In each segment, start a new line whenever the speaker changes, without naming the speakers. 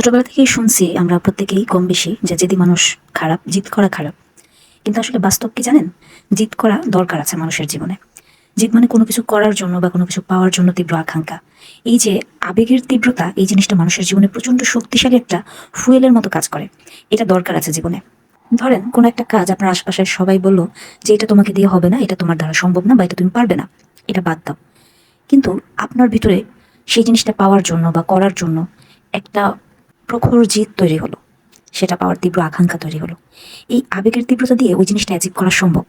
ছোটবেলা থেকেই শুনছি আমরা প্রত্যেকেই কম বেশি যে জেদি মানুষ খারাপ, জিদ করা খারাপ। কিন্তু আসলে বাস্তব কি জানেন? জিদ করা দরকার আছে মানুষের জীবনে। জিদ মানে কোনো কিছু করার জন্য বা কোনো কিছু পাওয়ার জন্য তীব্র আকাঙ্ক্ষা। এই যে আবেগের তীব্রতা, এই জিনিসটা মানুষের জীবনে প্রচণ্ড শক্তিশালী একটা ফুয়েলের মতো কাজ করে। এটা দরকার আছে জীবনে। ধরেন, কোনো একটা কাজ আপনার আশপাশের সবাই বলল যে এটা তোমাকে দিয়ে হবে না, এটা তোমার দ্বারা সম্ভব না বা এটা তুমি পারবে না, এটা বাদ দাও। কিন্তু আপনার ভিতরে সেই জিনিসটা পাওয়ার জন্য বা করার জন্য একটা প্রখর জিদ তৈরি হলো। সেটা পাওয়ার তীব্র আকাঙ্ক্ষা তৈরি হলো। এই আবেগের তীব্রতা দিয়ে ওই জিনিসটা অ্যাচিভ করা সম্ভব।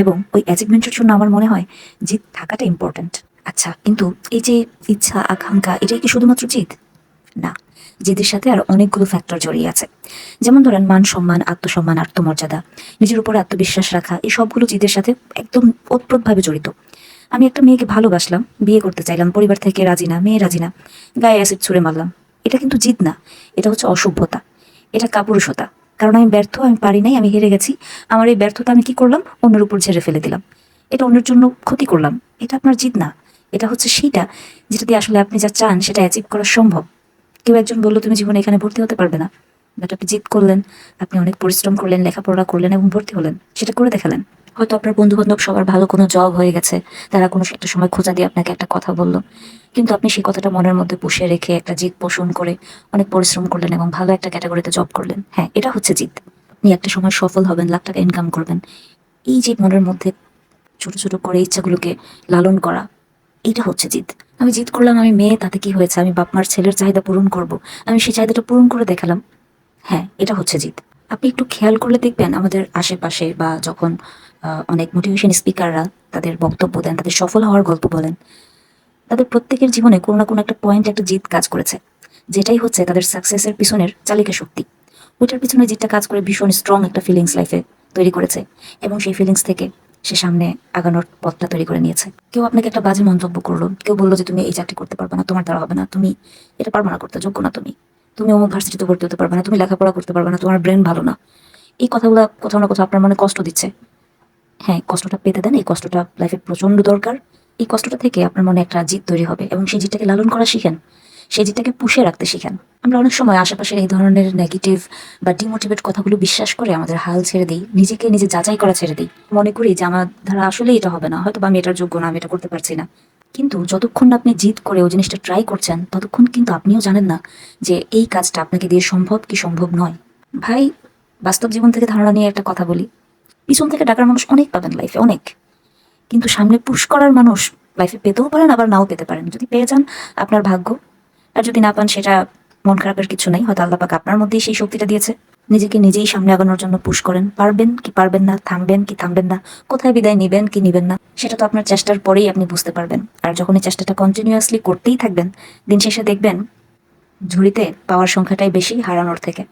এবং ওই অ্যাচিভমেন্টের জন্য আমার মনে হয় জিদ থাকাটা ইম্পর্ট্যান্ট আচ্ছা কিন্তু এই যে ইচ্ছা, আকাঙ্ক্ষা, এটাই কি শুধুমাত্র জিদ? না, জিদের সাথে আর অনেকগুলো ফ্যাক্টর জড়িয়ে আছে। যেমন ধরেন মান সম্মান, আত্মসম্মান, আত্মমর্যাদা, নিজের উপর আত্মবিশ্বাস রাখা, এই সবগুলো জিদের সাথে একদম ওতপ্রোতভাবে জড়িত। আমি একটা মেয়েকে ভালোবাসলাম, বিয়ে করতে চাইলাম, পরিবার থেকে রাজি না, মেয়ে রাজি না, গায়ে অ্যাসিড ছুঁড়ে মারলাম। এটা কিন্তু জিদ না, এটা হচ্ছে অসভ্যতা, এটা কাপুরুষতা। কারণ আমি ব্যর্থ, আমি পারি নাই, আমি হেরে গেছি। আমার এই ব্যর্থতা আমি কি করলাম? অন্যের উপর ঝেড়ে ফেলে দিলাম। এটা অন্যের জন্য ক্ষতি করলাম। এটা আপনার জিদ না। এটা হচ্ছে সেইটা যেটা দিয়ে আসলে আপনি যা চান সেটা অ্যাচিভ করা সম্ভব। কেউ একজন বলল, তুমি জীবনে এখানে ভর্তি হতে পারবে না। বাট আপনি জিদ করলেন, আপনি অনেক পরিশ্রম করলেন, লেখাপড়া করলেন এবং ভর্তি হলেন, সেটা করে দেখালেন। হয়তো আপনার বন্ধু বান্ধব সবার ভালো কোনো জব হয়ে গেছে, তারা কোনো একটা সময় খোঁজা দিয়ে আপনাকে একটা কথা বলল। কিন্তু আপনি সেই কথাটা মনের মধ্যে পুষে রেখে একটা জিদ পোষণ করে অনেক পরিশ্রম করলেন এবং ভালো একটা ক্যাটাগরিতে জব করলেন। হ্যাঁ এটা হচ্ছে জিদ। আপনি একটা সময় সফল হবেন, লাখ টাকা ইনকাম করবেন। এই যে মনের মধ্যে ছোট ছোট করে ইচ্ছাগুলোকে লালন করা, এটা হচ্ছে জিদ। আমি জিদ করলাম, আমি মেয়ে, তাতে কি হয়েছে? আমি বাপ মার ছেলের চাহিদা পূরণ করব। আমি সেই চাহিদাটা পূরণ করে দেখালাম। হ্যাঁ এটা হচ্ছে জিদ। আপনি একটু খেয়াল করলে দেখবেন আমাদের আশেপাশে বা যখন অনেক মোটিভেশন স্পিকাররা তাদের বক্তব্য দেন, তাদের সফল হওয়ার গল্প বলেন। তাদের প্রত্যেকের জীবনে কোনো না কোনো একটা পয়েন্ট একটা জিদ কাজ করেছে। যেটাই হচ্ছে তাদের সাকসেসের পিছনের চালিকা শক্তি। ওইটার পিছনে জিদটা কাজ করে ভীষণ স্ট্রং একটা ফিলিংস লাইফে তৈরি করেছে এবং সেই ফিলিংস থেকে সে সামনে আগানোর পথটা তৈরি করে নিয়েছে। কেউ আপনাকে একটা বাজে মন্তব্য করল, কেউ বলল যে তুমি এই চাকরি করতে পারবে না, তোমার দ্বারা হবে না, তুমি এটা পারবে না করতে, যোগ্য না তুমি। তুমি অমুক ভার্সিটিতে ভর্তি হতে পারবে না, তুমি লেখাপড়া করতে পারবে না, তোমার ব্রেন ভালো না। এই কথাগুলো কোথাও না কোথাও আপনার মনে কষ্ট দিচ্ছে। হ্যাঁ কষ্টটা পেতে দেন, এই কষ্টটা লাইফে প্রচণ্ড দরকার। এই কষ্টটা থেকে আপনার মনে একটা জিদ তৈরি হবে এবং সেই জিদটাকে লালন করা শিখেন। সেই জিদটাকে পুষে রাখতে শিখেন। আমরা অনেক সময় আশেপাশের এই ধরনের নেগেটিভ বা ডিমোটিভেট কথাগুলো বিশ্বাস করে আমাদের হাল ছেড়ে দিই, নিজেকে নিজে যাচাই করা ছেড়ে দিই। মনে করি যে আমার দ্বারা আসলেই এটা হবে না হয়তো আমি এটার যোগ্য না, আমি এটা করতে পারছি না। কিন্তু যতক্ষণ আপনি জিদ করে ওই জিনিসটা ট্রাই করছেন, ততক্ষণ কিন্তু আপনিও জানেন না যে এই কাজটা আপনাকে দিয়ে সম্ভব কি সম্ভব নয়। ভাই, বাস্তব জীবন থেকে ধারণা নিয়ে একটা কথা বলি। পিছন থেকে ডাকার মানুষ অনেক পাবেন লাইফে অনেক। কিন্তু সামনে পুশ করার মানুষ লাইফে পেতেও পারেন, আবার নাও পেতে পারেন। যদি পেয়ে যান, আপনার ভাগ্য। আর যদি না পান, সেটা মন খারাপের কিছু নেই। হয়তো আল্লাহ পাক আপনার মধ্যেই সেই শক্তিটা দিয়েছে। নিজেকে নিজেই সামনে আগানোর জন্য পুশ করেন। পারবেন কি পারবেন না, থামবেন কি থামবেন না, কোথায় বিদায় নেবেন কি নেবেন না, সেটা তো আপনার চেষ্টার পরেই আপনি বুঝতে পারবেন। আর যখন এই চেষ্টাটা কন্টিনিউয়াসলি করতেই থাকবেন, দিন শেষে দেখবেন ঝুড়িতে পাওয়ার সংখ্যাটাই বেশি হারানোর থেকে।